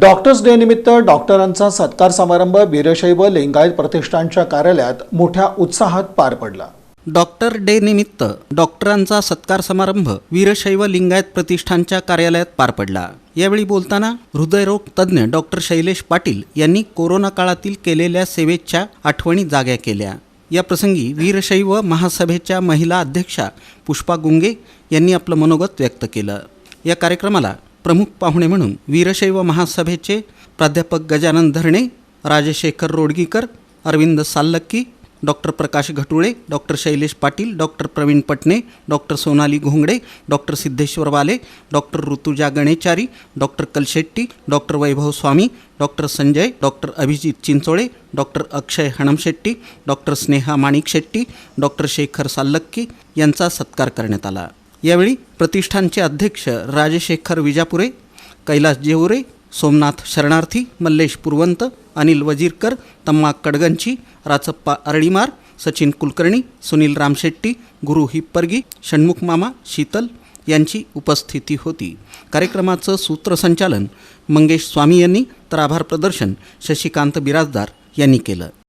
Doctors day निमित्त डॉक्टरांचा सत्कार समारंभ वीरशैव लिंगायत प्रतिष्ठानच्या कार्यालयात मोठ्या उत्साहात पार पडला. डॉक्टर डे निमित्त डॉक्टरांचा सत्कार समारंभ वीरशैव लिंगायत प्रतिष्ठानच्या कार्यालयात पार पडला. यावेळी बोलताना हृदयरोग तज्ज्ञ डॉक्टर शैलेश पाटील यांनी कोरोना काळातील केलेल्या सेवेच्या आठवणी जाग्या केल्या. या प्रसंगी वीरशैव महासभेच्या महिला अध्यक्षा पुष्पा गुंगे यांनी आपलं मनोगत व्यक्त केलं. या कार्यक्रमाला प्रमुख पाहुणे म्हणून वीरशैव महासभेचे प्राध्यापक Gajanan Dharne Rajshekhar Rodgikar Arvind Sallakki doctor Prakash Ghatule doctor Shailesh Patil doctor Pravin Patne doctor Sonali Ghongade doctor Siddheshwar Wale doctor Rutuja Ganechari doctor Kalshetti doctor Vaibhav Swami doctor Sanjay doctor Abhijit Chinchole doctor Akshay Hanamshetti doctor Sneha Manik Shetti doctor Shekhar Sallakki यांचा सत्कार करण्यात आला. यावेळी प्रतिष्ठानचे अध्यक्ष राजशेखर विजापुरे कैलास जेवरे सोमनाथ शरणार्थी मल्लेश पुरवंत अनिल वजीरकर तम्मा कडगंची राचप्पा अरळीमार सचिन कुलकर्णी सुनील रामशेट्टी गुरु हिप्परगी षण्मुख मामा शीतल यांची उपस्थिती होती. कार्यक्रमाचं सूत्रसंचालन मंगेश स्वामी यांनी तर आभार प्रदर्शन शशिकांत बिराजदार यांनी केलं.